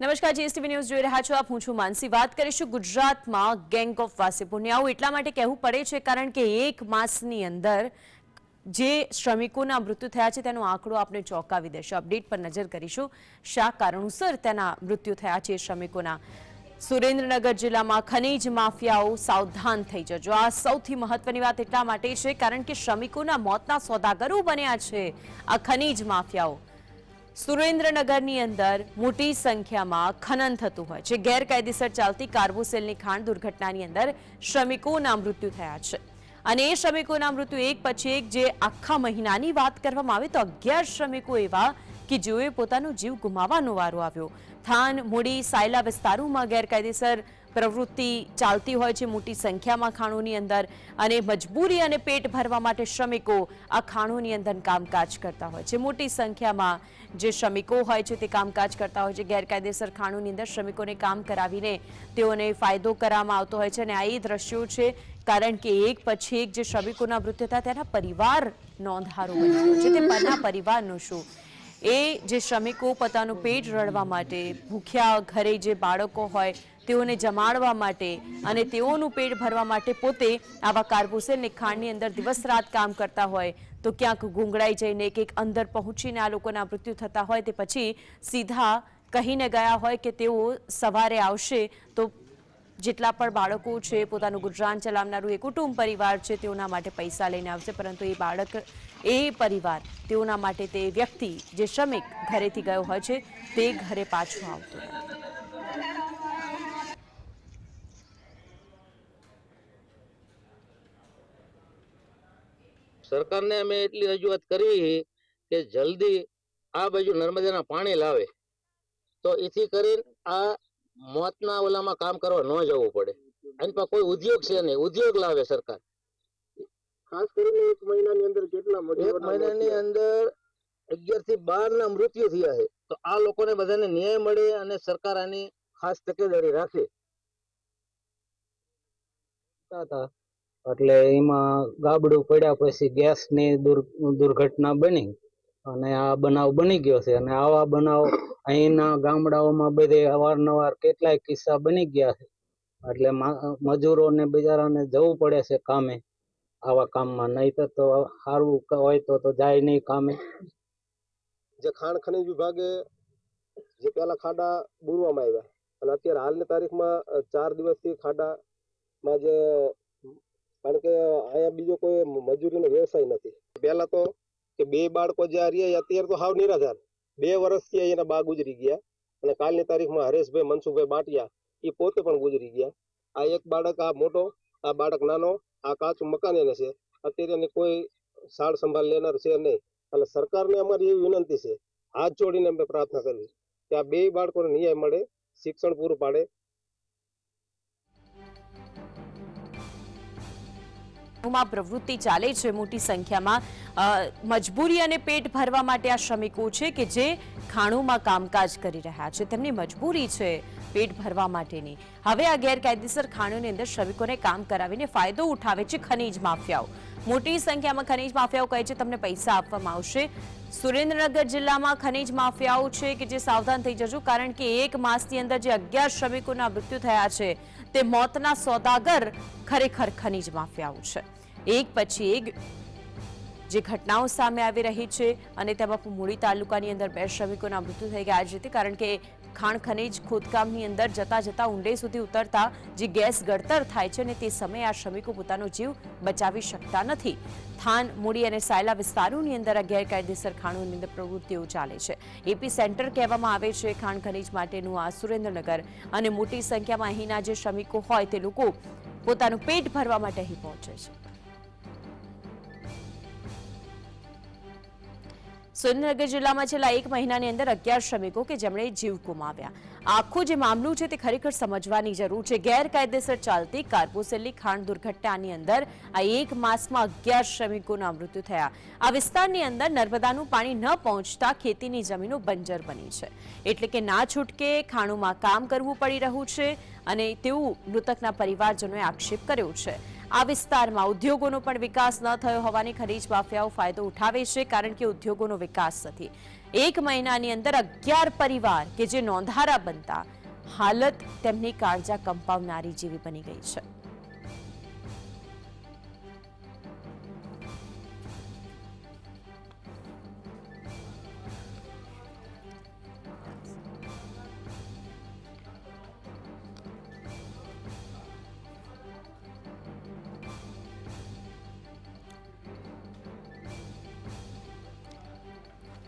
નમસ્કાર, GSTV news જોઈ રહ્યા છો આપ. હું છું માનસી. વાત કરીશું ગુજરાતમાં ગેંગ ઓફ આવું એટલા માટે કહેવું પડે છે કારણ કે એક માસની અંદર જે શ્રમિકોના મૃત્યુ થયા છે તેનો આંકડો આપણે ચોંકાવી દેશે. અપડેટ પર નજર કરીશું. શા કારણોસર તેના મૃત્યુ થયા છે શ્રમિકોના? સુરેન્દ્રનગર જિલ્લામાં ખનીજ માફિયાઓ સાવધાન થઈ જજો. આ સૌથી મહત્વની વાત એટલા માટે છે કારણ કે શ્રમિકોના મોતના સોદાગરો બન્યા છે આ ખનીજ માફિયાઓ. સુરેન્દ્રનગરની અંદર મોટી સંખ્યામાં ખનન થતું હોય છે. ગેરકાયદેસર ચાલતી કાર્બોસેલની ખાણ દુર્ઘટનાની અંદર શ્રમિકોના મૃત્યુ થયા છે. અને એ શ્રમિકોના મૃત્યુ એક પછી એક જે આખા મહિનાની વાત કરવામાં આવે તો અગિયાર શ્રમિકો એવા કે જેઓએ પોતાનો જીવ ગુમાવવાનો વારો આવ્યો. થાન, મૂડી, સાયલા વિસ્તારોમાં ગેરકાયદેસર પ્રવૃત્તિ ચાલતી હોય છે મોટી સંખ્યામાં ખાણોની અંદર અને મજબૂરી અને પેટ ભરવા માટે શ્રમિકો આ ખાણોની અંદર કામકાજ કરતા હોય છે. મોટી સંખ્યામાં જે શ્રમિકો હોય છે તે કામકાજ કરતા હોય છે. ગેરકાયદેસર ખાણુંની અંદર શ્રમિકોને કામ કરાવીને તેઓને ફાયદો કરવામાં આવતો હોય છે અને આ એ દ્રશ્યો છે કારણ કે એક પછી એક જે શ્રમિકોના મૃત્યુ થયા તેના પરિવાર નોંધારો બની છે. તે પરના પરિવારનું શું? એ જે શ્રમિકો પોતાનું પેટ રળવા માટે, ભૂખ્યા ઘરે જે બાળકો હોય તેઓને જમાડવા માટે અને તેઓનું પેટ ભરવા માટે પોતે આવા કાર્બોસેલની ખાણની અંદર દિવસ રાત કામ કરતા હોય તો ક્યાંક ગુંગળાઈ જઈને કંઈક અંદર પહોંચીને આ લોકોના મૃત્યુ થતા હોય તે પછી સીધા કહીને ગયા હોય કે તેઓ સવારે આવશે. તો જેટલા પણ બાળકો છે, પોતાનું ગુજરાન ચલાવનારું એ કુટુંબ પરિવાર છે, તેઓના માટે પૈસા લઈને આવશે. પરંતુ એ બાળક, એ પરિવાર તેઓના માટે તે વ્યક્તિ જે શ્રમિક ઘરેથી ગયો હોય છે, તે ઘરે પાછો આવતો નથી. સરકારને અમે એટલી રજૂઆત કરી કે જલ્દી આ બાજુ નર્મદાના પાણી લાવે. તો એથી કરીને આ મોતના ઓલામાં કામ કરવા ન જવું પડે. એની પાસે કોઈ ઉદ્યોગ છે નહીં. ઉદ્યોગ લાવે સરકાર. ખાસ કરીને એક મહિનાની અંદર કેટલા એક મહિનાની અંદર અગિયારથી બાર ના મૃત્યુ થયા છે. તો આ લોકોને બધાને ન્યાય મળે અને સરકાર આની ખાસ તકેદારી રાખે. હતા એટલે એમાં ગાબડું પડ્યા પછી ગેસની દુર્ઘટના બની અને આ બનાવ બની ગયો છે. અને આવા બનાવ અહીંના ગામડાઓમાં બધે અવારનવાર કેટલાય કિસ્સા બની ગયા છે. એટલે મજૂરોને બિચારાને જવું પડે છે કામે, આવા કામમાં. નહીતર તો સારું હોય તો તો જાય નહીં કામે. જે ખાણ ખનિજ વિભાગે જે પેલા ખાડા બુરવામાં આવ્યા. અને અત્યારે હાલની તારીખમાં ચાર દિવસથી ખાડામાં જે કારણ કે અહીંયા બીજો કોઈ મજૂરીનો વ્યવસાય નથી. પહેલા તો કે બે બાળકો જે આ રહ્યા અત્યારે તો હાવ નિરાધાર. બે વર્ષથી એના બા ગુજરી ગયા અને કાલની તારીખમાં હરેશભાઈ, મનસુખભાઈ બાટિયા એ પોતે પણ ગુજરી ગયા. આ એક બાળક, આ મોટો, આ બાળક નાનો, આ કાચું મકાન એને છે. અત્યારે એને કોઈ સાળ સંભાળ લેનાર છે નહીં. એટલે સરકારને અમારી એવી વિનંતી છે, હાથ જોડીને અમે પ્રાર્થના કરવી કે આ બે બાળકોને ન્યાય મળે, શિક્ષણ પૂરું પાડે માં પ્રવૃત્તિ ચાલે છે મોટી સંખ્યામાં. મજબૂરી અને પેટ ભરવા માટે આ શ્રમિકો છે કે જે ખાણોમાં કામકાજ કરી રહ્યા છે. તેમની મજબૂરી છે પેટ ભરવા માટેની. હવે આ ગેરકાયદેસર ખાણોની અંદર શ્રમિકોને કામ કરાવીને ફાયદો ઉઠાવે છે ખનીજ માફિયાઓ. મોટી સંખ્યામાં ખનીજ માફિયાઓ કહે છે, તમને પૈસા આપવામાં આવશે. સુરેન્દ્રનગર જિલ્લામાં ખનીજ માફિયાઓ છે કે જે સાવધાન થઈ જજો, કારણ કે એક માસની અંદર જે અગિયાર શ્રમિકોના મૃત્યુ થયા છે તે મોતના સોદાગર ખરેખર ખનીજ માફિયાઓ છે. એક પછી એક જે ઘટનાઓ સામે આવી રહી છે અને તેમાં મૂળી તાલુકાની અંદર બે શ્રમિકોના મૃત્યુ થઈ ગયા છે. કારણ કે ખાણ ખનીજ ખોદકામની અંદર જતા જતા ઊંડે સુધી ઉતરતા જે ગેસ ગળતર થાય છે અને તે સમયે આ શ્રમિકો પોતાનો જીવ બચાવી શકતા નથી. થાન, મૂડી અને સાયલા વિસ્તારોની અંદર આ ગેરકાયદેસર ખાણોની અંદર પ્રવૃત્તિઓ ચાલે છે. એપી સેન્ટર કહેવામાં આવે છે ખાણ ખનીજ માટેનું આ સુરેન્દ્રનગર અને મોટી સંખ્યામાં અહીંના જે શ્રમિકો હોય તે લોકો પોતાનું પેટ ભરવા માટે અહીં પહોંચે છે. સુરેન્દ્રનગર જિલ્લામાં છેલ્લા એક મહિનાની અંદર અગિયાર શ્રમિકો કે જેમણે જીવ ગુમાવ્યા. આખું જે મામલું છે તે ખરેખર સમજવાની જરૂર છે. ગેરકાયદેસર ચાલતી કાર્બોસેલની ખાણ દુર્ઘટનાની અંદર આ એક માસમાં અગિયાર શ્રમિકોના મૃત્યુ થયા. આ વિસ્તારની અંદર નર્મદાનું પાણી ન પહોંચતા ખેતીની જમીનો બંજર બની છે. એટલે કે ના છૂટકે ખાણોમાં કામ કરવું પડી રહ્યું છે અને તેવું મૃતકના પરિવારજનોએ આક્ષેપ કર્યો છે. આ વિસ્તારમાં ઉદ્યોગોનો પણ વિકાસ ન થયો હોવાની ખનીજ માફિયાઓ ફાયદો ઉઠાવે છે કારણ કે ઉદ્યોગોનો વિકાસ નથી. એક મહિનાની અંદર અગિયાર પરિવાર કે જે નોંધારા બનતા હાલત તેમની કાળજા કંપાવનારી જેવી બની ગઈ છે.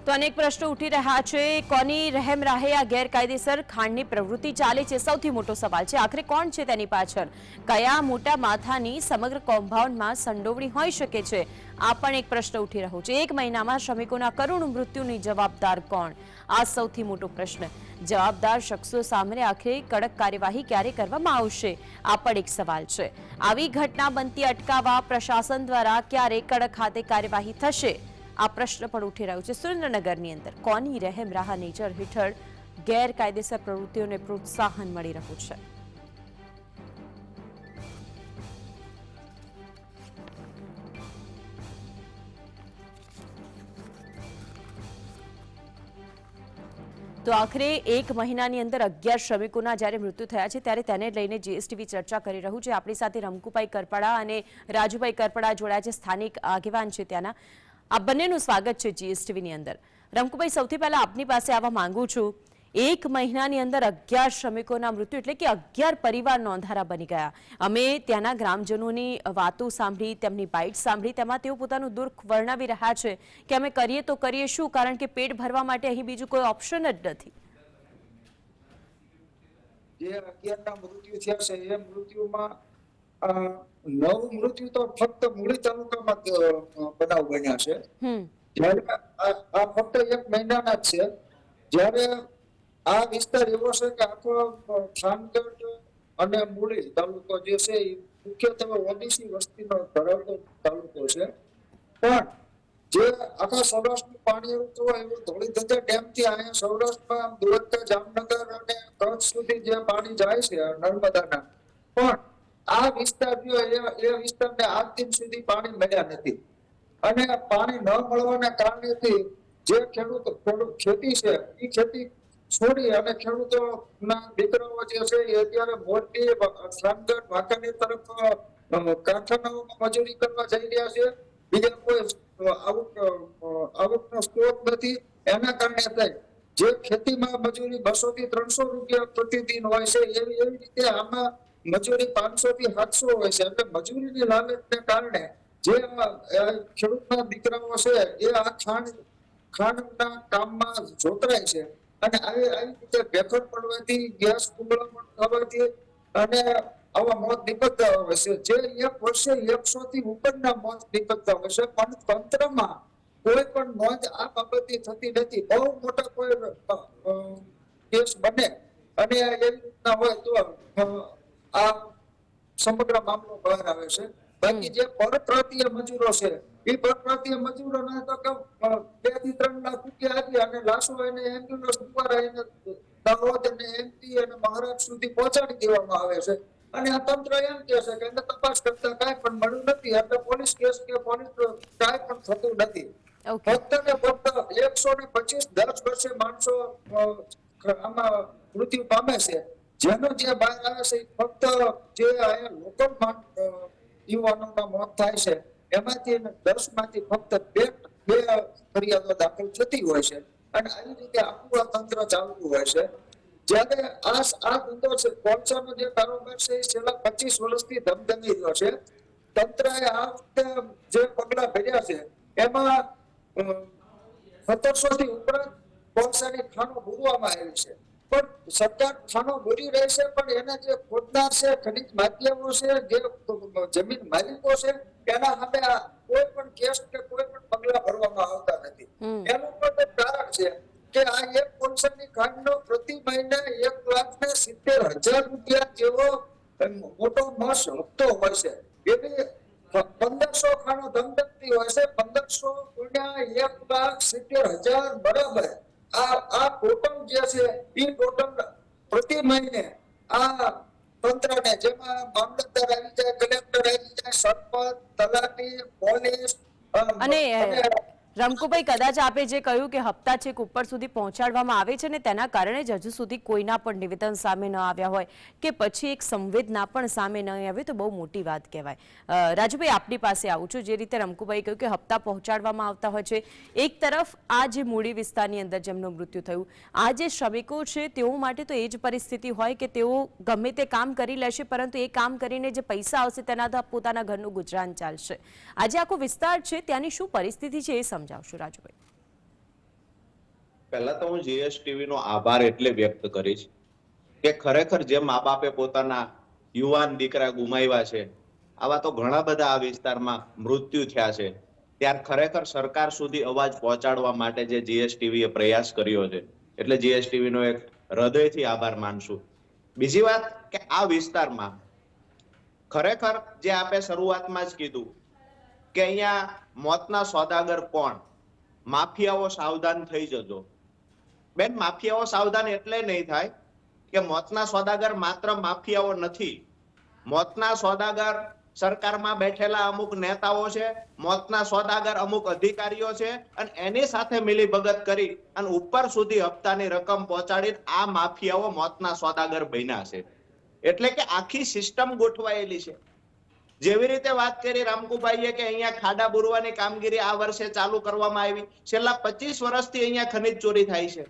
તો અનેક પ્રશ્નો ઉઠી રહ્યા છે. કોની રહેમ રાહે આ ગેરકાયદેસર ખાંડની પ્રવૃત્તિ ચાલે છે? સૌથી મોટો સવાલ છે. આખરે કોણ છે તેની પાછળ? કયા મોટા માથાની સમગ્ર કમ્પાઉન્ડમાં સંડોવણી હોઈ શકે છે? આ પણ એક પ્રશ્ન ઉઠી રહ્યો છે. એક મહિનામાં શ્રમિકોના કરુણ મૃત્યુની જવાબદાર કોણ? આ સૌથી મોટો પ્રશ્ન. જવાબદાર શખ્સો સામે આખરે કડક કાર્યવાહી ક્યારે કરવામાં આવશે? આ પણ એક સવાલ છે. આવી ઘટના બનતી અટકાવવા પ્રશાસન દ્વારા ક્યારે કડક હાથે કાર્યવાહી થશે? આ પ્રશ્ન પણ ઉઠી રહ્યો છે. સુરેન્દ્રનગરની અંદર કોની રહેમ રાહ નેચર હેઠળ ગેરકાયદેસર પ્રવૃત્તિઓને પ્રોત્સાહન મળી રહ્યું છે? તો આખરે એક મહિનાની અંદર અગિયાર શ્રમિકોના જ્યારે મૃત્યુ થયા છે, ત્યારે તેને લઈને જીએસટીવી ચર્ચા કરી રહ્યું છે. આપણી સાથે રમકુભાઈ કરપડા અને રાજુભાઈ કરપડા જોડાયા છે, સ્થાનિક આગેવાન છે ત્યાંના. આ બંનેનું સ્વાગત છે જીએસટીવીની અંદર. રમકુભાઈ, સૌથી પહેલા આપની પાસે આવવા માંગુ છું. એક મહિનાની અંદર અગિયાર શ્રમિકોના મૃત્યુ એટલે કે અગિયાર પરિવાર નોંધારા બની ગયા. અમે ત્યાંના ગ્રામજનોની વાતો સાંભળી, તેમની બાઇટ સાંભળી, તેમાં તેઓ પોતાનું દુઃખ વર્ણવી રહ્યા છે કે અમે કરીએ તો કરીએ શું, કારણ કે પેટ ભરવા માટે અહીં બીજું કોઈ ઓપ્શન જ નથી. જે અગિયારના મૃત્યુ છે મૃત્યુમાં નવ મૃત્યુ તો ફક્ત મૂળી તાલુકામાં બનાવ બન્યા છે. જ્યારે આ ફક્ત એક મહિનાના જ છે. જ્યારે આ વિસ્તાર એવો છે કે આખો ખાનગઢ અને મૂળી તાલુકો જે છે એ મુખ્યત્વે ઓબીસી વસ્તીનો ધરાવતો તાલુકો છે. પણ જે આખા સૌરાષ્ટ્રનું પાણી હોય એવું ધોળીધજા ડેમથી અહીંયા સૌરાષ્ટ્રમાં દ્વારકા જામનગર અને કચ્છ સુધી જે પાણી જાય છે નર્મદાના. પણ આ વિસ્તાર જો એ વિસ્તારને આજ દિન સુધી પાણી મળ્યા નથી. અને પાણી ન મળવાના કારણેથી જે ખેડૂત ખેતી છે એ ખેતી છોડી અને ખેડૂતોના દીકરાઓ જે છે, એ અત્યારે મોરબી સામગઢ વાંકાનેર તરફ કારખાનાઓમાં મજૂરી કરવા જઈ રહ્યા છે. બીજા કોઈ આવક આવકનો સ્ત્રોત નથી. એના કારણે થાય. જે ખેતીમાં મજૂરી બસો થી ત્રણસો રૂપિયા પ્રતિદિન હોય છે એવી એવી રીતે આમાં મજૂરી પાંચસો થી સાતસો હોય છે. એટલે મજૂરીની લાલચને કારણે જે ખેડૂતના દીકરાઓ છે, એ આ ખાંડ, ખાંડના કામમાં જોતરાય છે. અને આવી આવી રીતે ભેખડ પડવાથી, ગેસ ઉગળામણ થવાથી અને આવા મોત નીપજતા હોય છે. જે એક વર્ષે એકસો થી ઉપરના મોત નીપજતા હોય છે. પણ તંત્રમાં કોઈ પણ નોંધ આ બાબતે થતી નથી. બહુ મોટા કોઈ કેસ બને. અને એવી રીતના હોય તો આ સમગ્ર મામલો બહાર આવે છે. બાકી જે પરપ્રાંતીય મજૂરો છે એ પરપ્રાંતીય મજૂરોને તો કે બેથી ત્રણ લાખ રૂપિયા આપી અને લાશો એને એમ્બ્યુલન્સ દ્વારા એને દાહોદ અને એમપી અને મહારાષ્ટ્ર સુધી પહોંચાડી દેવામાં આવે છે. અને આ તંત્ર એમ કે છે કે એને તપાસ કરતા કાંઈ પણ મળ્યું નથી. એટલે પોલીસ કેસ કે પોલીસ કાંઈ પણ થતું નથી. ફક્ત ને ફક્ત એકસો ને પચીસ દસ વર્ષે માણસો આમાં મૃત્યુ પામે છે. જેનો જે બહાર આવે છે ફક્ત જે લોકલ યુવાનોના મોત થાય છે, એમાંથી દસમાંથી ફક્ત બે બે ફરિયાદો દાખલ થતી હોય છે. અને આવી રીતે આખું આ તંત્ર ચાલતું હોય છે. જ્યારે આ આ ધંધો છે કોલસાનો જે કારોબાર છે એ છેલ્લા પચીસ વર્ષથી ધમધમી રહ્યો છે. તંત્રએ આ વખતે જે પગલા ભર્યા છે, એમાં સત્તરસો થી ઉપરાંત કોલસાની ખાણો બુરવામાં આવી છે. પણ સરકાર ખાણો બુરી રહેશે પણ એને જે ખોદનાર છે ખનિજ માધ્યમો છે જે જમીન માલિકો છે એના સામે આ કોઈ પણ કેસ કે કોઈ પણ પગલા ભરવામાં આવતા નથી. એનું પણ કારણ છે કે આ એક કોલસાની ખાંડનો પ્રતિ મહિને એક લાખ ને સિત્તેર હજાર રૂપિયા જેવો મોટો મસ હપ્તો હોય છે. એવી પંદરસો ખાણો ધમધમતી હોય છે. પંદરસો ગુણ્યા એક લાખ સિત્તેર હજાર બરાબર. આ આ ટોટલ જે છે એ ટોટલ પ્રતિ મહિને આ તંત્રને જેમાં મામલતદાર આવી જાય કલેક્ટર આવી જાય સરપંચ તલાટી પોલીસ અને રમકુભાઈ કદાચ આપે જે કહ્યું કે હપ્તા ચેક ઉપર સુધી પહોંચાડવામાં આવે છે ને તેના કારણે જ હજુ સુધી કોઈના પણ નિવેદન સામે ન આવ્યા હોય કે પછી એક સંવેદના પણ સામે ન આવે તો બહુ મોટી વાત કહેવાય. રાજુભાઈ, આપની પાસે આવું છું. જે રીતે રમકુભાઈ કહ્યું કે હપ્તા પહોંચાડવામાં આવતા હોય છે, એક તરફ આ જે મૂડી વિસ્તારની અંદર જેમનું મૃત્યુ થયું, આ જે શ્રમિકો છે તેઓ માટે તો એ જ પરિસ્થિતિ હોય કે તેઓ ગમે તે કામ કરી લેશે, પરંતુ એ કામ કરીને જે પૈસા આવશે તેના પોતાના ઘરનું ગુજરાન ચાલશે. આજે આખો વિસ્તાર છે, ત્યાંની શું પરિસ્થિતિ છે એ સમજાવશો રાજુભાઈ. પહેલા તો હું જીએસટીવી નો આભાર એટલે વ્યક્ત કરીશ કે ખરેખર જે મા બાપે પોતાના યુવાન દીકરા ગુમાવ્યા છે, આવા તો ઘણા બધા આ વિસ્તારમાં મૃત્યુ થયા છે. ત્યાર ખરેખર સરકાર સુધી અવાજ પહોંચાડવા માટે જે જીએસટીવી એ પ્રયાસ કર્યો છે, એટલે જીએસટીવી નો એક હૃદયથી આભાર માનશું. બીજી વાત કે આ વિસ્તારમાં ખરેખર જે આપે શરૂઆતમાં જ કીધું કે અહીંયા મોતના સોદાગર કોણ? માફિયાઓ સાવધાન થઈ જજો. બેન, માફિયાઓ સાવધાન એટલે નહીં થાય કે મોતના સોદાગર માત્ર માફિયાઓ નથી. મોતના સોદાગર સરકારમાં બેઠેલા અમુક નેતાઓ છે, મોતના સોદાગર અમુક અધિકારીઓ છે, અને એની સાથે મિલીભગત કરી અને ઉપર સુધી હપ્તાની રકમ પહોંચાડી આ માફિયાઓ મોતના સોદાગર બન્યા છે. એટલે કે આખી સિસ્ટમ ગોઠવાયેલી છે. જેવી રીતે વાત કરી રામકુભાઈએ કે અહીંયા ખાડા બુરવાની કામગીરી આ વર્ષે ચાલુ કરવામાં આવી. છેલ્લા પચીસ વર્ષથી અહીંયા ખનિજ ચોરી થાય છે.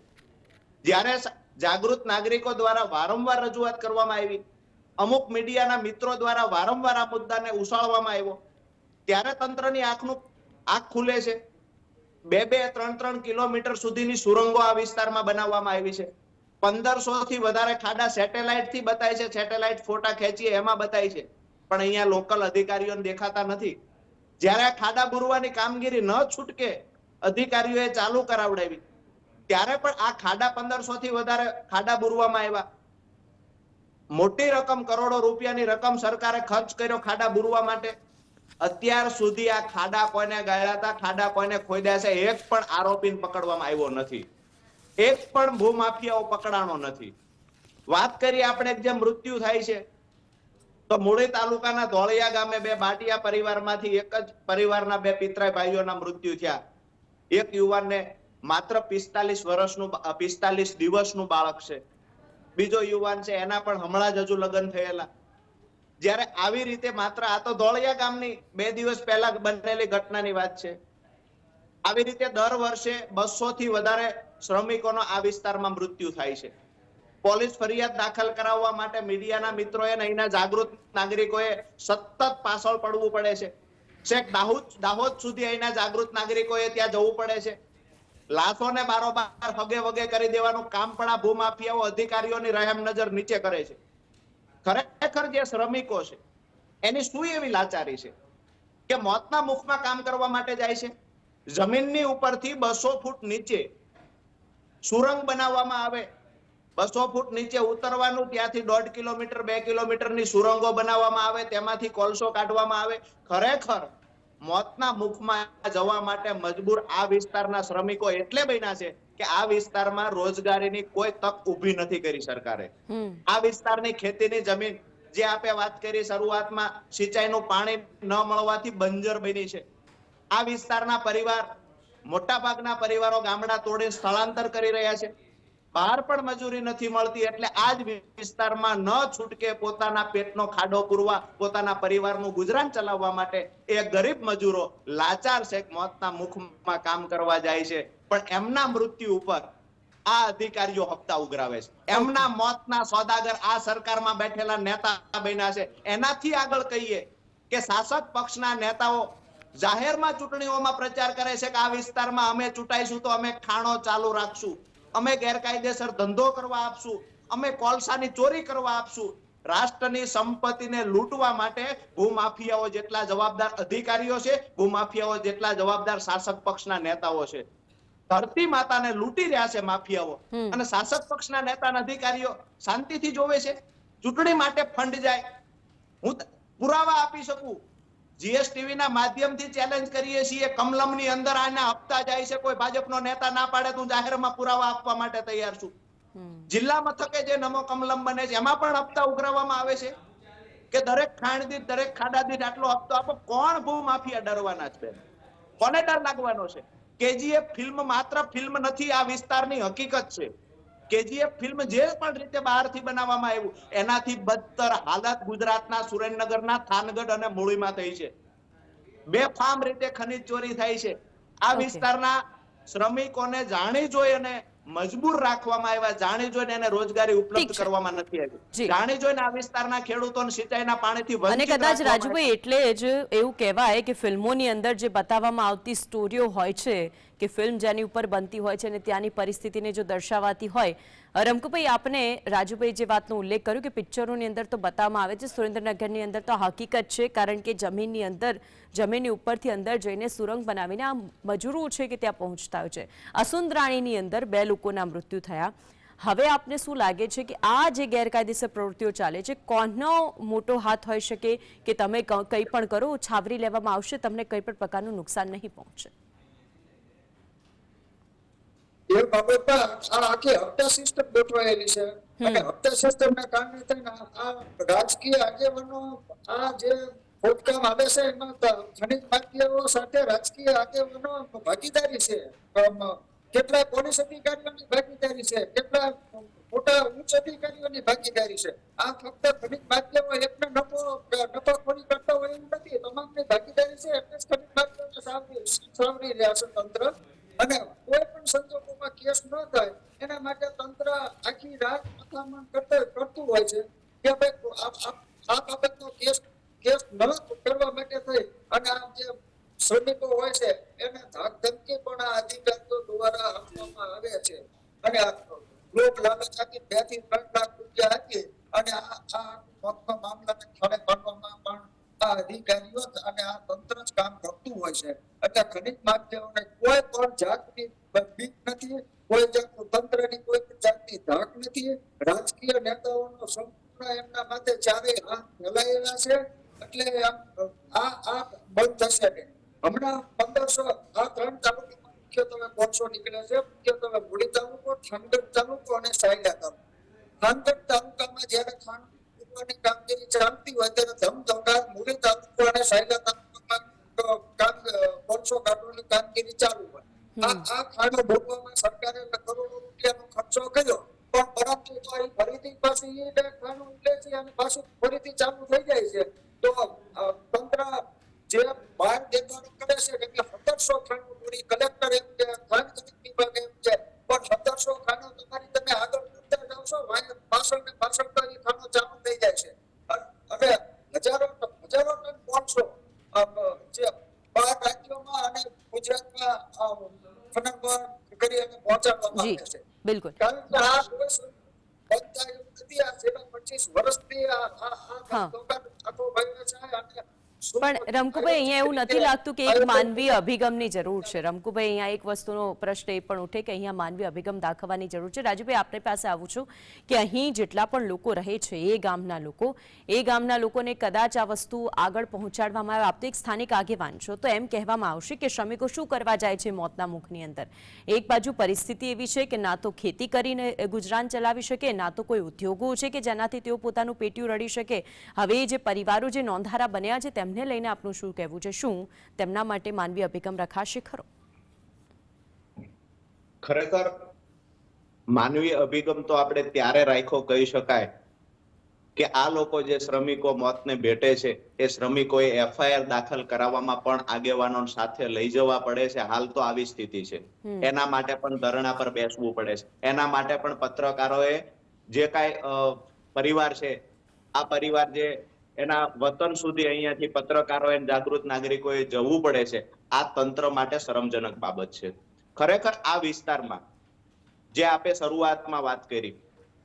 જ્યારે જાગૃત નાગરિકો દ્વારા વારંવાર રજૂઆત કરવામાં આવી. અમુક મીડિયાના મિત્રો દ્વારા વારંવાર આ મુદ્દાને ઉછાળવામાં આવ્યો. ત્યારે તંત્રની આંખનું, આંખ ખુલે છે. બે બે, ત્રણ ત્રણ કિલોમીટર સુધીની સુરંગો આ વિસ્તારમાં બનાવવામાં આવી છે. પંદરસો થી વધારે ખાડા સેટેલાઇટથી બતાય છે. સેટેલાઇટ ફોટા ખેંચીએ, એમાં બતાય છે. પણ અહીંયા લોકલ અધિકારીઓને દેખાતા નથી. જ્યારે આ ખાડા બુરવાની કામગીરી ન છૂટકે અધિકારીઓએ ચાલુ કરાવડાવી. ત્યારે પણ આ ખાડા પંદરસો થી વધારે ખાડા બુરવામાં આવ્યા. મોટી રકમ કરોડો રૂપિયાની રકમ સરકારે ખર્ચ કર્યો ખાડા બુરવા માટે. અત્યાર સુધી આ ખાડા કોને ગાળ્યા હતા, ખાડા કોને ખોદ્યા છે, એક પણ આરોપીને પકડવામાં આવ્યો નથી. એક પણ ભૂમાફિયાઓ પકડાણો નથી. વાત કરી આપણે જે મૃત્યુ થાય છે. તો મૂળી તાલુકાના ધોળિયા ગામે બે બાટિયા પરિવારમાંથી એક જ પરિવારના બે પિતરાય ભાઈઓના મૃત્યુ થયા. એક યુવાનને માત્ર પિસ્તાલીસ વર્ષનું પિસ્તાલીસ દિવસનું બાળક છે. બીજો યુવાન છે, એના પણ હમણાં જ હજુ લગ્ન થયેલા. જ્યારે આવી રીતે માત્ર, આ તો ધોળિયા ગામની બે દિવસ પહેલા બનેલી ઘટનાની વાત છે. આવી રીતે દર વર્ષે બસો થી વધારે શ્રમિકોનો આ વિસ્તારમાં મૃત્યુ થાય છે. પોલીસ ફરિયાદ દાખલ કરાવવા માટે મીડિયાના મિત્રોએ અહીંના જાગૃત નાગરિકોએ સતત પાછળ પડવું પડે છે. છેક દાહોદ દાહોદ સુધી અહીંના જાગૃત નાગરિકોએ ત્યાં જવું પડે છે. લાશોને બારોબાર હગે વગે કરી દેવાનું કામ પણ આ ભૂમાફિયાઓ અધિકારીઓની રહેમ નજર નીચે કરે છે. ખરેખર જે શ્રમિકો છે, એની શું એવી લાચારી છે? કે મોતના મુખમાં કામ કરવા માટે જાય છે? જમીનની ઉપરથી બસો ફૂટ નીચે સુરંગ બનાવવામાં આવે બસો ફૂટ નીચે ઉતરવાનું ત્યાંથી દોઢ કિલોમીટર બે કિલોમીટરની સુરંગો બનાવવામાં આવે તેમાંથી કોલસો કાઢવામાં આવે. ખરેખર મોતના મુખમાં જવા માટે મજબૂર આ વિસ્તારના શ્રમિકો એટલે બન્યા છે કે આ વિસ્તારમાં રોજગારીની કોઈ તક ઊભી નથી કરી સરકારે. આ વિસ્તારની ખેતીની જમીન જે આપે વાત કરી શરૂઆતમાં સિંચાઈનું પાણી ન મળવાથી બંજર બની છે. આ વિસ્તારના પરિવાર મોટા ભાગના પરિવારો ગામડા તોડી સ્થળાંતર કરી રહ્યા છે. બહાર પણ મજૂરી નથી મળતી એટલે આ જ વિસ્તારમાં ન છૂટકે પોતાના પેટનો ખાડો પૂરવા, પોતાના પરિવારનું ગુજરાન ચલાવવા માટે એ ગરીબ મજૂરો લાચાર છે મોતના મુખમાં કામ કરવા જાય છે. પણ એમના મૃત્યુ ઉપર આ અધિકારીઓ હપ્તા ઉઘરાવે છે. એમના મોતના સોદાગર આ સરકારમાં બેઠેલા નેતા બન્યા છે. એનાથી આગળ કહીએ કે શાસક પક્ષના નેતાઓ જાહેરમાં ચૂંટણીઓમાં પ્રચાર કરે છે કે આ વિસ્તારમાં અમે ચૂંટાઈશું તો અમે ખાણો ચાલુ રાખશું. અમે ગેરકાયદેસર ધંધો કરવા આપશું અમે કોલસાની ચોરી કરવા આપશું. રાષ્ટ્રની સંપત્તિને લૂંટવા માટે ભૂમાફિયાઓ જેટલા જવાબદાર અધિકારીઓ છે ભૂમાફિયાઓ જેટલા જવાબદાર શાસક પક્ષના નેતાઓ છે. ધરતી માતાને લૂંટી રહ્યા છે માફિયાઓ. અને શાસક પક્ષના નેતા અધિકારીઓ શાંતિથી જોવે છે. ચૂંટણી માટે ફંડ જાય. હું પુરાવા આપી શકું. જીએસટીવી ના માધ્યમથી ચેલેન્જ કરીએ છીએ. કમલમની અંદર આને હપ્તા જાય છે. કોઈ ભાજપનો નેતા ના પાડે તો જાહેરમાં પુરાવા આપવા માટે તૈયાર છું. જિલ્લા મથકે જે નમો કમલમ બને છે એમાં પણ હપ્તા ઉઘરાવવામાં આવે છે કે દરેક ખાણ દીઠ દરેક ખાડા દીઠ આટલો હપ્તો આપો. કોણ ભૂ માફિયા ડરવાના છે? કોને ડર લાગવાનો છે? કેજીએફ ફિલ્મ માત્ર ફિલ્મ નથી આ વિસ્તારની હકીકત છે. કેજીએફ ફિલ્મ જે પણ રીતે બહારથી બનાવવામાં આવ્યું. એનાથી બદતર હાલત ગુજરાતના સુરેન્દ્રનગરના થાનગઢ અને મૂળીમાં થઈ છે. બેફામ રીતે ખનીજ ચોરી થાય છે. આ. વિસ્તારના શ્રમિકોને જાણી જોઈ અને મજબૂર રાખવામાં આવ્યા. જાણી જોઈને એને રોજગારી ઉપલબ્ધ કરવામાં નથી આવી. જાણી જોઈને આ વિસ્તારના ખેડૂતોને સિંચાઈના પાણીથી અને કદાચ રાજુભાઈ એટલે જ એવું કહેવાય કે ફિલ્મોની અંદર જે બતાવવામાં આવતી સ્ટોરીઓ હોય છે કે ફિલ્મ જેની ઉપર બનતી હોય છે અને ત્યાંની પરિસ્થિતિને જો દર્શાવાતી હોય રમકુભાઈ, આપને રાજુભાઈ જે વાતનો ઉલ્લેખ કર્યો કે પિક્ચરોની અંદર તો બતાવવામાં આવે છે, સુરેન્દ્રનગરની અંદર તો હકીકત છે, કારણ કે જમીનની અંદર, જમીનની ઉપરથી અંદર જઈને સુરંગ બનાવીને આ મજૂરો છે કે ત્યાં પહોંચતા હોય છે. અસુંદરાણીની અંદર બે લોકોના મૃત્યુ થયા. હવે આપને શું લાગે છે કે આ જે ગેરકાયદેસર પ્રવૃત્તિઓ ચાલે છે, કોનો મોટો હાથ હોઈ શકે કે તમે કંઈ પણ કરો, છાવરી લેવામાં આવશે, તમને કંઈ પણ પ્રકારનું નુકસાન નહીં પહોંચે? એ બાબતમાં આખી હપ્તા સિસ્ટમ ગોઠવાયેલી છે. અને હપ્તા સિસ્ટમ ના કારણે થઈને આ રાજકીય આગેવાનો આ જે ખોદકામ આવે છે એમાં ખનિજ માફિયાઓ સાથે રાજકીય આગેવાનો ભાગીદારી છે. કેટલા પોલીસ અધિકારીઓની ભાગીદારી છે કેટલા મોટા ઉચ્ચ અધિકારીઓની ભાગીદારી છે. આ ફક્ત ખનિજ માફિયાઓ એકને નફો નફાખોરી કરતા હોય એવું નથી તમામની ભાગીદારી છે એટલે જ ખનિજ માફિયાઓને સાવરી રહ્યા છે તંત્ર. અને કોઈ પણ સંજોગોમાં કેસ ન થાય, એના માટે તંત્ર આખી રાત મથામણ કરતા હોય છે કે ભાઈ આ બાબતનો કેસ કેસ ન કરવા માટે થઈ અને આ જે શ્રમિકો હોય છે, એને ધાક ધમકી પણ આ અધિકારીઓ દ્વારા આપવામાં આવે છે. અને લોક લાલચ આપી બેથી ત્રણ લાખ રૂપિયા આપી અને આ આ મામલાને અધિકારીઓ અને આ તંત્ર જ કામ કરતું હોય છે. એટલે ખનિજ માફિયાઓને કોઈ પણ જાતની બીક નથી, કોઈ જાતનું તંત્રની કોઈ પણ જાતની ધાક નથી. રાજકીય નેતાઓનો સંપૂર્ણ એમના માથે ચારે હાથ ફેલાયેલા છે. એટલે આ આ બંધ થશે નહીં. હમણાં પંદરસો, આ ત્રણ તાલુકામાં મુખ્યત્વે કોણસો નીકળે છે. મુખ્યત્વે મૂળી તાલુકો, ઠંડક તાલુકો અને સાયલા તાલુકો. ઠાંગડ તાલુકામાં જયારે ખાંડ કામગીરી ચાલતી હોય, ત્યારે ધમધોકાર મૂળી તાલુકો અને સાયલા તાલુકામાં કામ કોલસો કાઢવાની કામગીરી ચાલુ હોય. આ આ ખાડો ભોગવામાં સરકારે કરોડો રૂપિયાનો ખર્ચો કર્યો પણ પરંતુ તો એ ફરીથી પાછું એ ખાડો ઉલે છે અને પાછું ફરીથી ચાલુ થઈ જાય છે. તો તંત્ર જે બહાર દેખાડો કરે છે કે સત્તરસો ખાનું પૂરી કલેક્ટર એમ કે ખાન વિભાગ એમ છે પણ સત્તરસો ખાનો તમારી તમે આગળ વધતા જાવ છો પાછળ ને પાછળ તો એ ખાનો ચાલુ થઈ જાય છે અ- અને હજારો ટન- હજારો ટન કોલસો અમ, જે બાર રાજ્યોમાં અને ગુજરાતમાં અમ, ખનન પર કરી અને પહોંચાડવામાં આવે છે. બિલકુલ. કારણ કે આ દિવસ આ છેલ્લા પચીસ વર્ષથી આ આ હા. આ દુકાન આખો બન્યો છે અને શું પણ રમકુભાઈ અહીંયા એવું નથી લાગતું કે એક માનવીય અભિગમની જરૂર છે. રમકુભાઈ અહીંયા એક વસ્તુનો પ્રશ્ન એ પણ ઉઠે કે અહીંયા માનવીય અભિગમ દાખવવાની જરૂર છે. રાજુભાઈ આપણી પાસે આવું છું કે અહીં જેટલા પણ લોકો રહે છે એ ગામના લોકો એ ગામના લોકોને કદાચ આ વસ્તુ આગળ પહોંચાડવામાં આવે. આપ તો એક સ્થાનિક આગેવાન છો તો એમ કહેવામાં આવશે કે શ્રમિકો શું કરવા જાય છે મોતના મુખની અંદર? એક બાજુ પરિસ્થિતિ એવી છે કે ના તો ખેતી કરીને ગુજરાન ચલાવી શકે ના તો કોઈ ઉદ્યોગો છે કે જેનાથી તેઓ પોતાનું પેટ્યું રડી શકે. હવે જે પરિવારો જે નોંધારા બન્યા છે તેમને લઈને આપનું શું કહેવું છે? શું તેમના માટે માનવીય અભિગમ રખાશે ખરો? ખરેખર માનવીય અભિગમ તો આપણે ત્યારે રાખ્યો કહી શકાય કે આ લોકો જે શ્રમિકો મોતને ભેટે છે એ શ્રમિકોએ એફઆઈઆર દાખલ કરાવવામાં પણ આગેવાનો સાથે લઈ જવા પડે છે. હાલ તો આવી સ્થિતિ છે. એના માટે પણ ધરણા પર બેસવું પડે છે. એના માટે પણ પત્રકારોએ જે કાંઈ પરિવાર છે આ પરિવાર જે એના વતન સુધી અહીંયાથી પત્રકારો અને જાગૃત નાગરિકોએ જવું પડે છે. આ તંત્ર માટે શરમજનક બાબત છે. ખરેખર આ વિસ્તારમાં જે આપે શરૂઆતમાં વાત કરી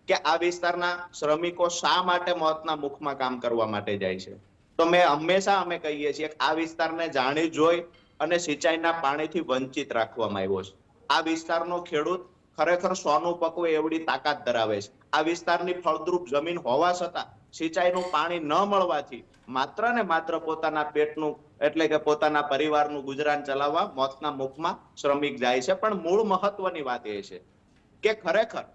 કે આ વિસ્તારના શ્રમિકો શા માટે મોતના મુખમાં કામ કરવા માટે જાય છે. તો મેં હંમેશા અમે કહીએ છીએ આ વિસ્તારને જાણી જોઈ અને સિંચાઈના પાણીથી વંચિત રાખવામાં આવ્યો છે. આ વિસ્તારનો ખેડૂત ખરેખર સોનું પકવે એવડી તાકાત ધરાવે છે. આ વિસ્તારની ફળદ્રુપ જમીન હોવા છતાં સિંચાઈનું પાણી ન મળવાથી માત્ર ને માત્ર પોતાના પેટનું, એટલે કે પોતાના પરિવારનું ગુજરાન ચલાવવા મોતના મુખમાં શ્રમિક જાય છે. પણ મૂળ મહત્વની વાત એ છે કે ખરેખર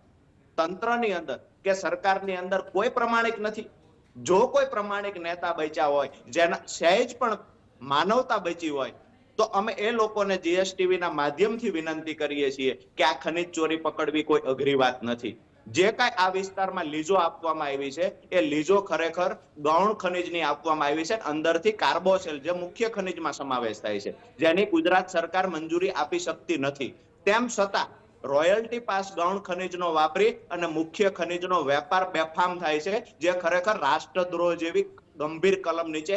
તંત્રની અંદર કે સરકારની અંદર કોઈ પ્રમાણિક નથી. જો કોઈ પ્રમાણિક નેતા બચ્યા હોય, જેના સહેજ પણ માનવતા બચી હોય, તો અમે એ લોકોને જીએસટીવી ના માધ્યમથી વિનંતી કરીએ છીએ કે આ ખનિજ ચોરી પકડવી કોઈ અઘરી વાત નથી. જે કાંઈ આ વિસ્તારમાં લીજો આપવામાં આવી છે, એ લીજો ખરેખર ગૌણ ખનિજની આપવામાં આવી છે અંદરથી કાર્બોસેલ જે મુખ્ય ખનિજમાં સમાવેશ થાય છે, જેની ગુજરાત સરકાર મંજૂરી આપી શકતી નથી. તેમ છતાં, રોયલ્ટી પાસ ગૌણ ખનિજનો વાપરી અને મુખ્ય ખનિજનો વેપાર બેફામ થાય છે, જે ખરેખર રાષ્ટ્રદ્રોહ જેવી ગંભીર કલમ નીચે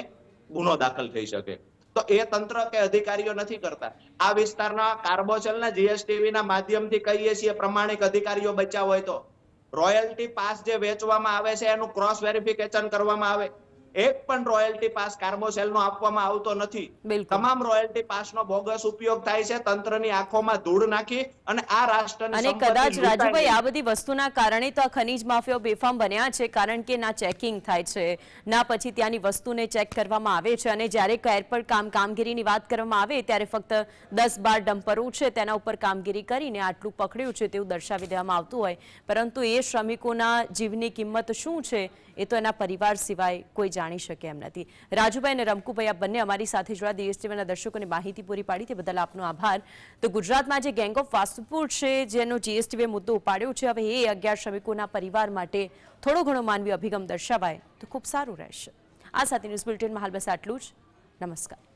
ગુનો દાખલ થઈ શકે. તો એ તંત્ર કે અધિકારીઓ નથી કરતા. આ વિસ્તારના કાર્બોસેલના જીએસટીવી ના માધ્યમથી કહીએ છીએ પ્રમાણિક અધિકારીઓ બચ્યા હોય તો. રોયલ્ટી પાસ જે વેચવામાં આવે છે એનું ક્રોસ વેરિફિકેશન કરવામાં આવે. એક પણ રોયલ્ટી પાસ કાર્બોસેલનો આપવામાં આવતો નથી. તમામ રોયલ્ટી પાસનો બોગસ ઉપયોગ થાય છે તંત્રની આંખોમાં ધૂળ નાખી અને આ રાષ્ટ્રની અને કદાચ રાજુભાઈ આ બધી વસ્તુના કારણે તો ખનીજ માફિયાઓ બેફામ બન્યા છે કારણ કે ના ચેકિંગ થાય છે. ના પછી ત્યાંની વસ્તુને ચેક કરવામાં આવે છે અને જ્યારે કેર પર કામ કામગીરીની વાત કરવામાં આવે ત્યારે ફક્ત દસ બાર ડમ્પરો છે તેના ઉપર કામગીરી કરીને આટલું પકડ્યું છે તેવું દર્શાવી દેવામાં આવતું હોય. પરંતુ એ શ્રમિકોના જીવની કિંમત શું છે એ તો એના પરિવાર સિવાય કોઈ જાણી શકે એમ નથી. રાજુભાઈ અને રમકુભાઈ આ બંને અમારી સાથે જોડા. ડીએસટીવીના દર્શકોને માહિતી પૂરી પાડી તે બદલ આપનો આભાર. તો ગુજરાતમાં જે ગેંગ ઓફ વાસુપુર છે, જેનો જીએસટીવીએ મુદ્દો ઉપાડ્યો છે, હવે એ અગિયાર શ્રમિકોના પરિવાર માટે થોડો ઘણો માનવી અભિગમ દર્શાવાય તો ખૂબ સારું રહેશે. આ સાથે ન્યૂઝ બુલેટિનમાં હાલ બસ આટલું જ. નમસ્કાર.